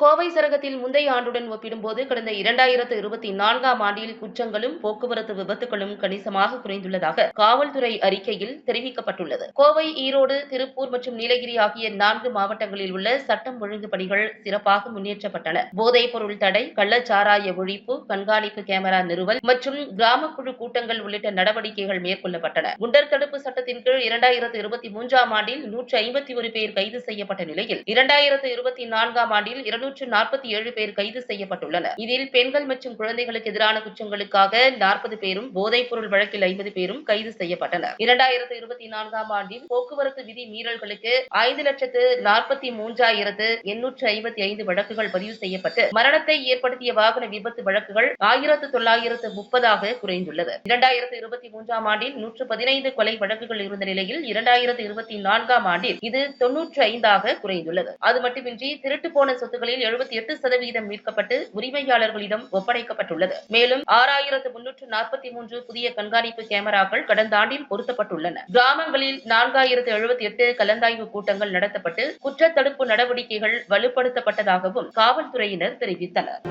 கோவை சரகத்தில் முந்தைய ஆண்டுடன் ஒப்பிடும்போது கடந்த இரண்டாயிரத்து இருபத்தி நான்காம் ஆண்டில் குற்றங்களும் போக்குவரத்து விபத்துகளும் கணிசமாக குறைந்துள்ளதாக காவல்துறை அறிக்கையில் தெரிவிக்கப்பட்டுள்ளது. கோவை ஈரோடு திருப்பூர் மற்றும் நீலகிரி ஆகிய நான்கு மாவட்டங்களில் உள்ள சட்டம் ஒழுங்கு பணிகள் சிறப்பாக முன்னேற்றப்பட்டன. போதைப் பொருள் தடை கள்ளச்சாராய ஒழிப்பு கண்காணிப்பு கேமரா நிறுவல் மற்றும் கிராமக்குழு கூட்டங்கள் உள்ளிட்ட நடவடிக்கைகள் மேற்கொள்ளப்பட்டன. குண்டர் தடுப்பு சட்டத்தின் கீழ் இரண்டாயிரத்து இருபத்தி மூன்றாம் ஆண்டில் நூற்று ஐம்பத்தி ஒரு பேர் கைது செய்யப்பட்ட நிலையில் இரண்டாயிரத்து இருபத்தி நான்காம் ஆண்டில் இரண்டு இருநூற்று நாற்பத்தி ஏழு பேர் கைது செய்யப்பட்டுள்ளனர். இதில் பெண்கள் மற்றும் குழந்தைகளுக்கு எதிரான குற்றங்களுக்காக நாற்பது பேரும் போதைப் பொருள் வழக்கில் ஐம்பது பேரும் கைது செய்யப்பட்டனர். இரண்டாயிரத்து இருபத்தி நான்காம் ஆண்டில் போக்குவரத்து விதி மீறல்களுக்கு ஐந்து லட்சத்து நாற்பத்தி மூன்றாயிரத்து எண்ணூற்று ஐம்பத்தி ஐந்து வழக்குகள் பதிவு செய்யப்பட்டு மரணத்தை ஏற்படுத்திய வாகன விபத்து வழக்குகள் ஆயிரத்து தொள்ளாயிரத்து முப்பதாக குறைந்துள்ளது. இரண்டாயிரத்து இருபத்தி மூன்றாம் ஆண்டில் நூற்று பதினைந்து கொலை வழக்குகள் இருந்த நிலையில் இரண்டாயிரத்து இருபத்தி நான்காம் ஆண்டில் இது தொன்னூற்று ஐந்தாக குறைந்துள்ளது. அது மட்டுமின்றி திருட்டு போன சொத்துக்களில் எழுபத்தி எட்டு சதவீதம் மீட்கப்பட்டு உரிமையாளர்களிடம் ஒப்படைக்கப்பட்டுள்ளது. மேலும் ஆறாயிரத்து முன்னூற்று நாற்பத்தி மூன்று புதிய கண்காணிப்பு கேமராக்கள் கடந்த ஆண்டில் பொருத்தப்பட்டுள்ளன. கிராமங்களில் நான்காயிரத்து எழுபத்தி எட்டு கலந்தாய்வு கூட்டங்கள் நடத்தப்பட்டு குற்றத்தடுப்பு நடவடிக்கைகள் வலுப்படுத்தப்பட்டதாகவும் காவல்துறையினர் தெரிவித்தனர்.